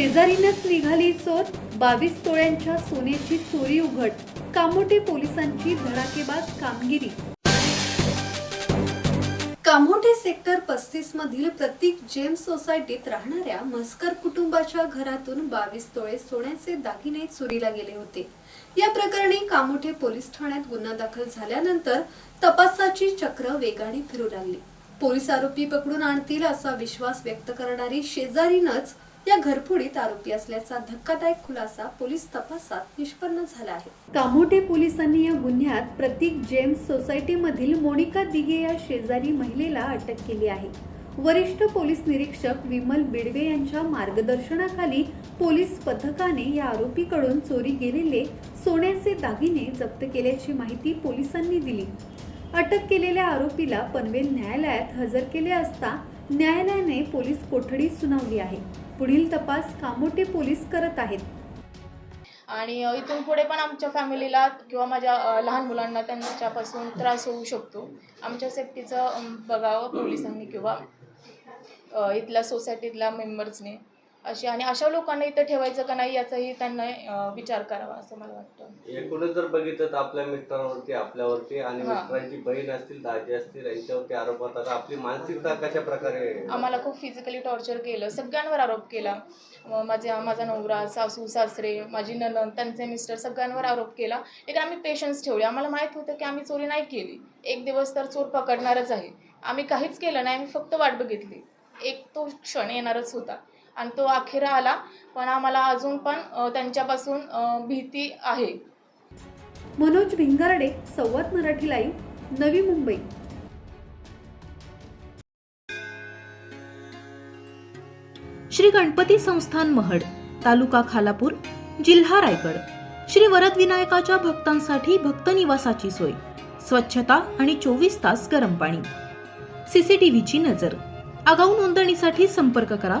शेजारीनच निघाली चोर. बावीस तोळ्यांच्या सोन्याची चोरी उघड. कामोटे पोलिसांची धडाकेबाज कामगिरी. कामोटे सेक्टर पस्तीस मधील प्रतीक जेम्स सोसायटीत राहणाऱ्या मस्कर कुटुंबाच्या घरातून बावीस तोळे सोन्याचे दागिने चोरीला गेले होते. या प्रकरणी कामोठे पोलीस ठाण्यात गुन्हा दाखल झाल्यानंतर तपासाची चक्र वेगाने फिरू लागली. पोलीस आरोपी पकडून आणतील असा विश्वास व्यक्त करणारी शेजारीनच या घरफोडीत आरोपी असल्याचा धक्कादायक खुलासा पोलीस तपासात निष्पन्न झाला आहे. कामोठे पोलिसांनी या गुन्ह्यात प्रतीक जेम्स सोसायटीमधील मोनिका दिगे या शेजारी महिलेला अटक केली आहे. वरिष्ठ पोलीस निरीक्षक विमल बिडवे यांच्या मार्गदर्शनाखाली पोलीस पथकाने या आरोपीकडून चोरी गेलेले सोन्याचे दागिने जप्त केल्याची माहिती पोलिसांनी दिली. अटक केलेल्या आरोपीला पनवेल न्यायालयात हजर केले असता न्यायालयाने पोलीस कोठडी सुनावली आहे. पुढील तपास कामोटे पोलीस करत आहेत. आणि इथून पुढे पण आमच्या फॅमिलीला किंवा माझ्या लहान मुलांना त्यांच्यापासून त्रास होऊ शकतो. आमच्या सेफ्टीचं बघावं पोलिसांनी किंवा इथल्या सोसायटीतल्या मेंबर्सने. अशी आणि अशा लोकांना इथं ठेवायचं का नाही याचाही त्यांना अ, विचार करावा असं मला वाटतं. एकूणच जर बघितलं तर आपल्या मिस्टरांवरती आपल्यावरती आणि हा. मिस्टरांची बहीण असतील दाजी असतील यांच्यावरती आरोप होतात. आपली मानसिकता कशा प्रकारे आम्हाला खूप फिजिकली टॉर्चर केलं. सगळ्यांवर आरोप केला. म- माझ्या माझा नवरा सासू सासरे माझी ननंद त्यांचे मिस्टर सगळ्यांवर आरोप केला. एक आम्ही पेशन्स ठेवले. आम्हाला माहीत होतं की आम्ही चोरी नाही केली. एक दिवस तर चोर पकडणारच आहे. आम्ही काहीच केलं नाही. आम्ही फक्त वाट बघितली. एक तो क्षण येणारच होता. आणि तो अखेर आला. पण आम्हाला अजून पण त्यांच्यापासून भीती आहे. मनोज भिंगारडे संवाद मराठी लाईव्ह नवी मुंबई. श्री गणपती संस्थान महड तालुका खालापूर जिल्हा रायगड. श्री वरदविनायकाच्या भक्तांसाठी भक्त निवासाची सोय. स्वच्छता आणि चोवीस तास गरम पाणी. सीसीटीव्हीची नजर. आगाऊ नोंदणीसाठी संपर्क करा.